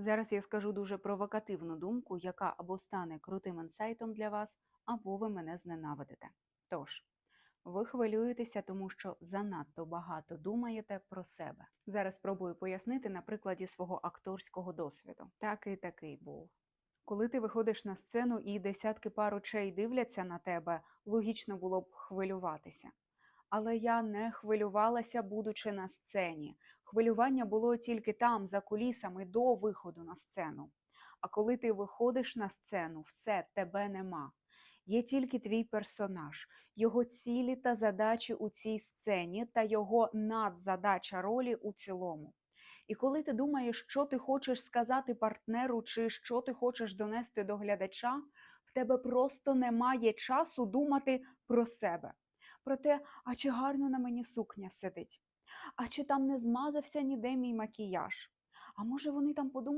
Зараз я скажу дуже провокативну думку, яка або стане крутим інсайтом для вас, або ви мене зненавидите. Тож, ви хвилюєтеся, тому що занадто багато думаєте про себе. Зараз спробую пояснити на прикладі свого акторського досвіду. Такий такий був. Коли ти виходиш на сцену і десятки пар очей дивляться на тебе, логічно було б хвилюватися. Але я не хвилювалася, будучи на сцені. Хвилювання було тільки там, за кулісами, до виходу на сцену. А коли ти виходиш на сцену, все, тебе нема. Є тільки твій персонаж, його цілі та задачі у цій сцені та його надзадача ролі у цілому. І коли ти думаєш, що ти хочеш сказати партнеру, чи що ти хочеш донести до глядача, в тебе просто немає часу думати про себе. Про те, а чи гарно на мені сукня сидить, а чи там не змазався ніде мій макіяж. А може вони там подумають,